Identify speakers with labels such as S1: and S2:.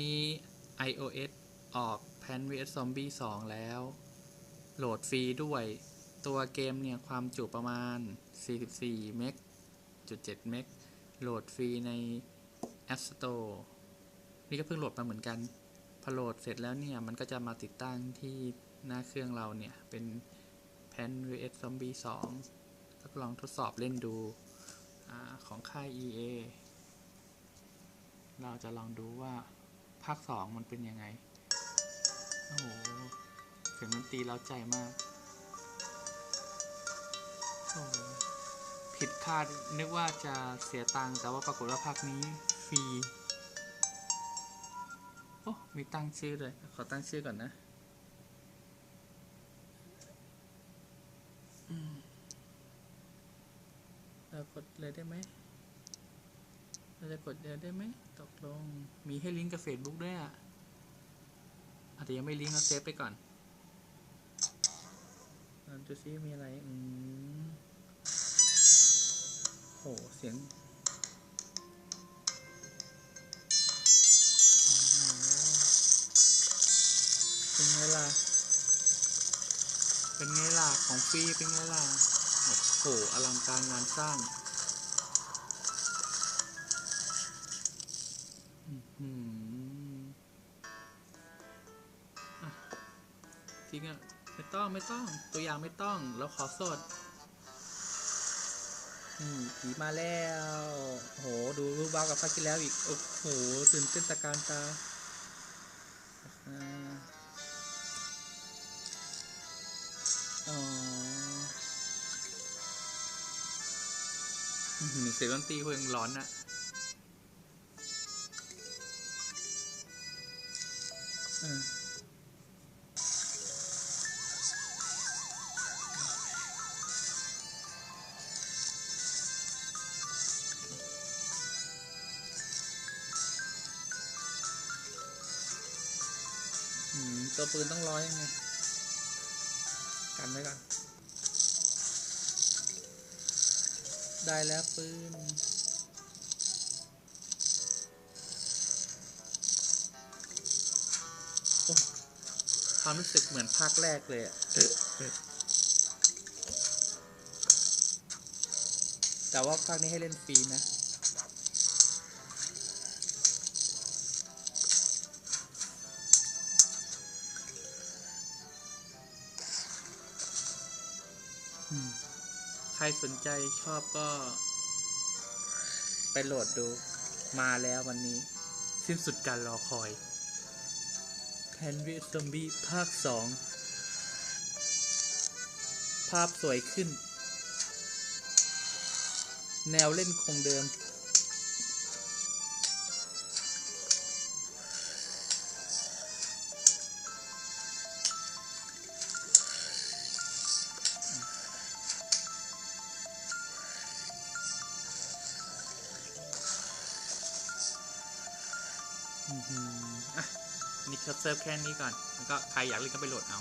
S1: นี้ iOS ออก Plan vs Zombie 2 แล้ว โหลดฟรีด้วย ตัวเกมเนี่ย ความจุประมาณ 44 เมกจุด7เมก โหลดฟรีใน App Store นี่ก็เพิ่งโหลดมาเหมือนกัน พอโหลดเสร็จแล้วเนี่ย มันก็จะมาติดตั้งที่หน้าเครื่องเราเนี่ย เป็น Plan vs Zombie 2ทดลองทดสอบเล่นดูอของค่าย EA เราจะลองดูว่า ภาคสองมันเป็นยังไง โอ้โหเสียงดนตรีเร้าใจมาก โอ้ผิดคาดนึกว่าจะเสียตังค์แต่ว่าปรากฏว่าภาคนี้ฟรี โอ้ มีตั้งชื่อเลย ขอตั้งชื่อก่อนนะอืมเรากดเลยได้ไหม เราจะกดเดียวได้ไหมตกลง มีให้ลิงก์กับ Facebook ด้วยอะอาจจะยังไม่ลิงก์เราเซฟไปก่อนเราดูซิมีอะไร อืมโห เสียงเป็นไงล่ะ เป็นไงล่ะ ของฟรีเป็นไงล่ะ โอ้โห อลังการงานสร้าง จริงอะไม่ต้องไม่ต้อง ตัวอย่างไม่ต้องเราขอสดอืมผีมาแล้วโหดูรูปบ้ากับภาคที่แล้วอีก โอ้โห ตื่นเต้นตะการตาอ่าอ๋ออื้อหือเสียงดนตรีเพลงร้อนอะ ตัวปืนต้องร้อยยังไงกันไว้ก่อนได้แล้วปืน ความรู้สึกเหมือนภาคแรกเลยอะแต่ว่าภาคนี้ให้เล่นฟรีนะอืมใครสนใจชอบก็ ไปโหลดดู มาแล้ววันนี้ สิ้นสุดการรอคอย แพนวิซอมบี้ภาคสองภาพสวยขึ้น แนวเล่นคงเดิม อือหืออะ นี่เขาเซิร์ฟแค่นี้ก่อน แล้วก็ใครอยากเล่นก็ไปโหลดเอา